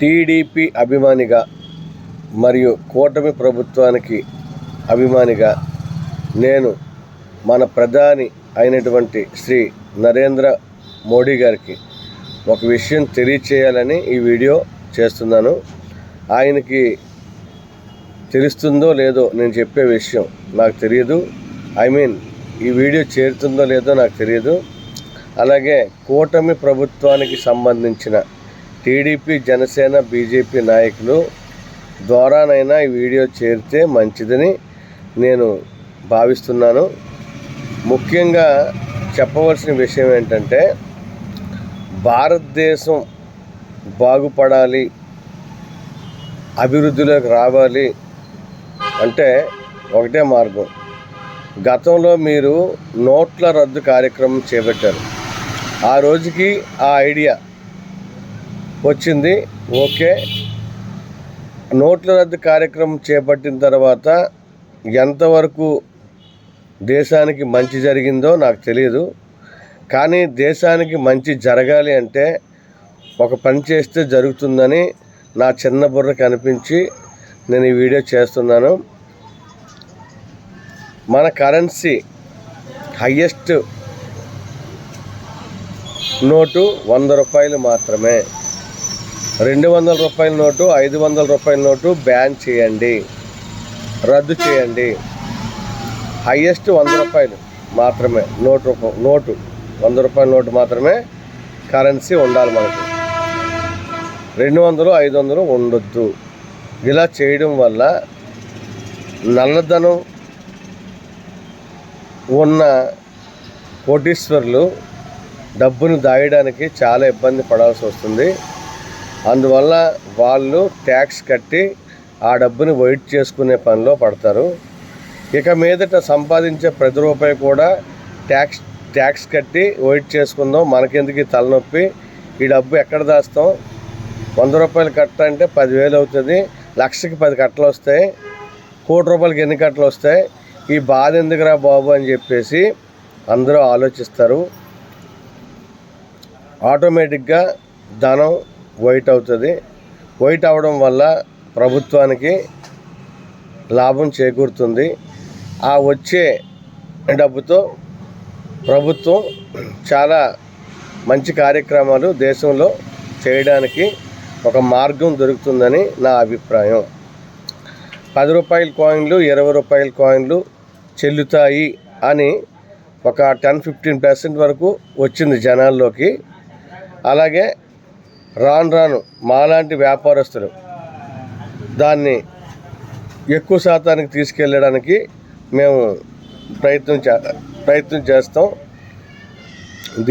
TDP అభిమానిగా మరియు కూటమి ప్రభుత్వానికి అభిమానిగా నేను మన ప్రధాని అయినటువంటి శ్రీ నరేంద్ర మోడీ గారికి ఒక విషయం తెలియచేయాలని ఈ వీడియో చేస్తున్నాను. ఆయనకి తెలుస్తుందో లేదో నేను చెప్పే విషయం నాకు తెలియదు. ఐ మీన్ ఈ వీడియో చేరుతుందో లేదో నాకు తెలియదు. అలాగే కూటమి ప్రభుత్వానికి సంబంధించిన టీడీపీ జనసేన బీజేపీ నాయకులు ద్వారానైనా ఈ వీడియో చేరితే మంచిదని నేను భావిస్తున్నాను. ముఖ్యంగా చెప్పవలసిన విషయం ఏంటంటే భారతదేశం బాగుపడాలి అభివృద్ధిలోకి రావాలి అంటే ఒకటే మార్గం. గతంలో మీరు నోట్ల రద్దు కార్యక్రమం చేపట్టారు. ఆ రోజుకి ఆ ఐడియా వచ్చింది. ఓకే. నోట్ల రద్దు కార్యక్రమం చేపట్టిన తర్వాత ఎంతవరకు దేశానికి మంచి జరిగిందో నాకు తెలియదు కానీ దేశానికి మంచి జరగాలి అంటే ఒక పని చేస్తే జరుగుతుందని నా చిన్న బుర్ర కనిపించి నేను ఈ వీడియో చేస్తున్నాను. మన కరెన్సీ హయ్యెస్ట్ నోటు వంద రూపాయలు మాత్రమే. రెండు వందల రూపాయల నోటు ఐదు వందల రూపాయల నోటు బ్యాన్ చేయండి. రద్దు చేయండి. హయ్యెస్ట్ వంద రూపాయలు మాత్రమే నోటు రూప- నోటు వంద రూపాయల నోటు మాత్రమే కరెన్సీ ఉండాలి మనకు. రెండు వందలు ఐదు వందలు ఉండొద్దు. ఇలా చేయడం వల్ల నల్లధనం ఉన్న కోటీశ్వరులు డబ్బును దాయడానికి చాలా ఇబ్బంది పడాల్సి వస్తుంది. అందువల్ల వాళ్ళు ట్యాక్స్ కట్టి ఆ డబ్బుని వెయిట్ చేసుకునే పనిలో పడతారు. ఇక మీదట సంపాదించే ప్రతి రూపాయి కూడా ట్యాక్స్ ట్యాక్స్ కట్టి వెయిట్ చేసుకుందాం. మనకెందుకు తలనొప్పి? ఈ డబ్బు ఎక్కడ దాస్తాం? వంద రూపాయలు కట్ట అంటే పదివేలు అవుతుంది. లక్షకి పది కట్టలు వస్తాయి. కోటి రూపాయలకి ఎన్ని కట్టలు వస్తాయి? ఈ బాధ ఎందుకురా బాబు అని చెప్పేసి అందరూ ఆలోచిస్తారు. ఆటోమేటిక్గా ధనం వైట్ అవుతుంది. వైట్ అవడం వల్ల ప్రభుత్వానికి లాభం చేకూరుతుంది. ఆ వచ్చే డబ్బుతో ప్రభుత్వం చాలా మంచి కార్యక్రమాలు దేశంలో చేయడానికి ఒక మార్గం దొరుకుతుందని నా అభిప్రాయం. పది రూపాయల కాయిన్లు ఇరవై రూపాయల కాయిన్లు చెల్లుతాయి అని ఒక టెన్ ఫిఫ్టీన్ పర్సెంట్ వరకు వచ్చింది జనాల్లోకి. అలాగే రాను రాను మాలాంటి వ్యాపారస్తులు దాన్ని ఎక్కువ శాతానికి తీసుకెళ్ళడానికి మేము ప్రయత్నం చే ప్రయత్నం చేస్తాం.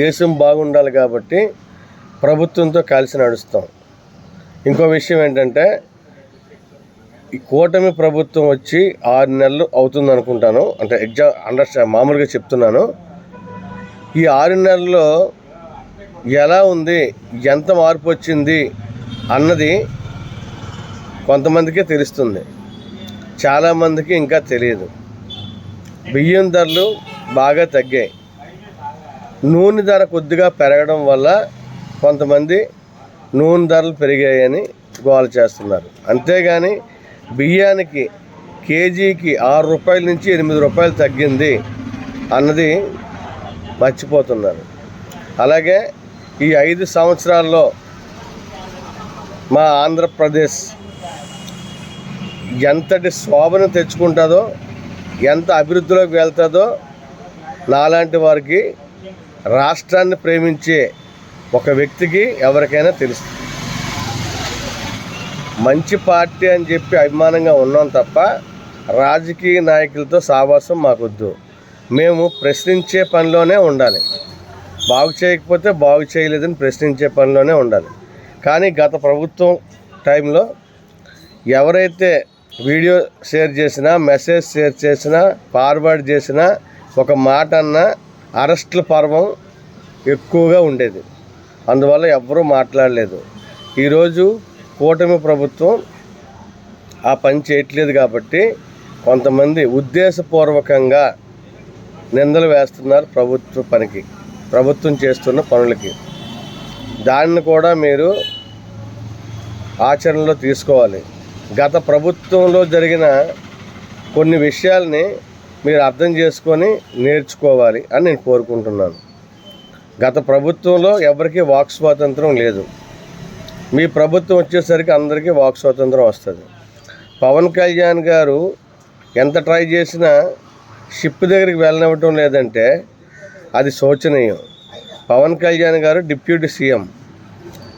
దేశం బాగుండాలి కాబట్టి ప్రభుత్వంతో కలిసి నడుస్తాం. ఇంకో విషయం ఏంటంటే ఈ కూటమి ప్రభుత్వం వచ్చి ఆరు నెలలు అవుతుంది అనుకుంటాను అంటే ఎగ్జామ్ అండర్స్టాండ్ మామూలుగా చెప్తున్నాను. ఈ ఆరు నెలల్లో ఎలా ఉంది? ఎంత మార్పు వచ్చింది? అన్నది కొంతమందికే తెలుస్తుంది. చాలామందికి ఇంకా తెలియదు. బియ్యం ధరలు బాగా తగ్గాయి. నూనె ధర కొద్దిగా పెరగడం వల్ల కొంతమంది నూనె ధరలు పెరిగాయని గోల చేస్తున్నారు. అంతేగాని బియ్యానికి కేజీకి ఆరు రూపాయల నుంచి ఎనిమిది రూపాయలు తగ్గింది అన్నది మర్చిపోతున్నారు. అలాగే ఈ ఐదు సంవత్సరాల్లో మా ఆంధ్రప్రదేశ్ ఎంతటి శోభను తెచ్చుకుంటుందో ఎంత అభివృద్ధిలోకి వెళ్తుందో నాలాంటి వారికి రాష్ట్రాన్ని ప్రేమించే ఒక వ్యక్తికి ఎవరికైనా తెలుసు. మంచి పార్టీ అని చెప్పి అభిమానంగా ఉన్నాం తప్ప రాజకీయ నాయకులతో సావాసం మాకొద్దు. మేము ప్రశ్నించే పనిలోనే ఉండాలి. బాగు చేయకపోతే బాగు చేయలేదని ప్రశ్నించే పనిలోనే ఉండాలి. కానీ గత ప్రభుత్వం టైంలో ఎవరైతే వీడియో షేర్ చేసినా మెసేజ్ షేర్ చేసినా ఫార్వర్డ్ చేసినా ఒక మాట అన్న అరెస్టుల పర్వం ఎక్కువగా ఉండేది. అందువల్ల ఎవ్వరూ మాట్లాడలేదు. ఈరోజు కూటమి ప్రభుత్వం ఆ పని చేయట్లేదు కాబట్టి కొంతమంది ఉద్దేశపూర్వకంగా నిందలు వేస్తున్నారు ప్రభుత్వ పనికి. ప్రభుత్వం చేస్తున్న పనులకి. దాన్ని కూడా మీరు ఆచరణలో తీసుకోవాలి. గత ప్రభుత్వంలో జరిగిన కొన్ని విషయాల్ని మీరు అర్థం చేసుకొని నేర్చుకోవాలి అని నేను కోరుకుంటున్నాను. గత ప్రభుత్వంలో ఎవరికీ వాక్ స్వాతంత్రం లేదు. మీ ప్రభుత్వం వచ్చేసరికి అందరికీ వాక్ స్వాతంత్రం వస్తుంది. పవన్ కళ్యాణ్ గారు ఎంత ట్రై చేసినా షిప్ దగ్గరికి వెళ్ళనివ్వటం లేదంటే అది శోచనీయం. పవన్ కళ్యాణ్ గారు డిప్యూటీ సీఎం.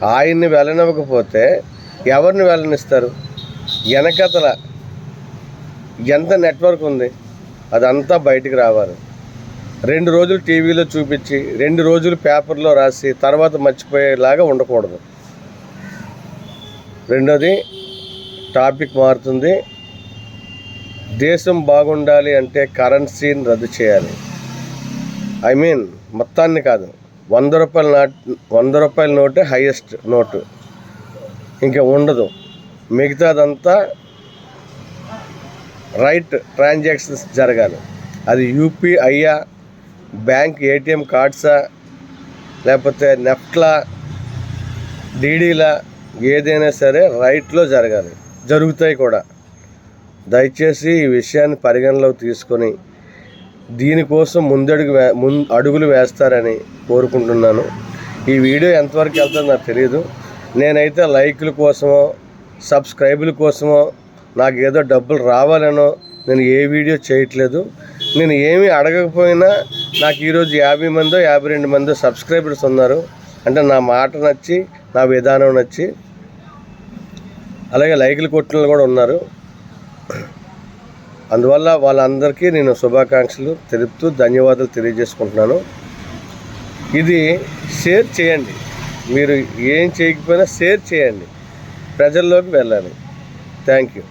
ఆయన్ని వెళ్ళనివ్వకపోతే ఎవరిని వెళ్ళనిస్తారు? వెనకతల ఎంత నెట్వర్క్ ఉంది? అదంతా బయటికి రావాలి. రెండు రోజులు టీవీలో చూపించి రెండు రోజులు పేపర్లో రాసి తర్వాత మర్చిపోయేలాగా ఉండకూడదు. రెండోది టాపిక్ మారుతుంది. దేశం బాగుండాలి అంటే కరెన్సీని రద్దు చేయాలి. ఐ మీన్ మొత్తాన్ని కాదు. వంద రూపాయల నాట్ వంద రూపాయల నోటే హైయెస్ట్ నోటు. ఇంకా ఉండదు. మిగతాదంతా రైట్ ట్రాన్సాక్షన్స్ జరగాలి. అది యూపీఐయా బ్యాంక్ ఏటీఎం కార్డ్సా లేకపోతే నెఫ్ట్లా డీడీలా ఏదైనా సరే రైట్లో జరగాలి. జరుగుతాయి కూడా. దయచేసి ఈ విషయాన్ని పరిగణలోకి తీసుకొని దీనికోసం ముందడుగు వే ముందు అడుగులు వేస్తారని కోరుకుంటున్నాను. ఈ వీడియో ఎంతవరకు వెళ్తుందో నాకు తెలియదు నేనైతే లైకుల కోసమో సబ్స్క్రైబుల కోసమో నాకు ఏదో డబ్బులు రావాలనో నేను ఏ వీడియో చేయట్లేదు. నేను ఏమీ అడగకపోయినా నాకు ఈరోజు యాభై మందో యాభై రెండు మందో సబ్స్క్రైబర్స్ ఉన్నారు. అంటే నా మాట నచ్చి నా విధానం నచ్చి అలాగే లైకులు కొట్టిన వాళ్ళు కూడా ఉన్నారు. అందువల్ల వాళ్ళందరికీ నేను శుభాకాంక్షలు తెలుపుతూ ధన్యవాదాలు తెలియజేసుకుంటున్నాను. ఇది షేర్ చేయండి. మీరు ఏం చేయకపోయినా షేర్ చేయండి. ప్రజల్లోకి వెళ్ళాలి. Thank you.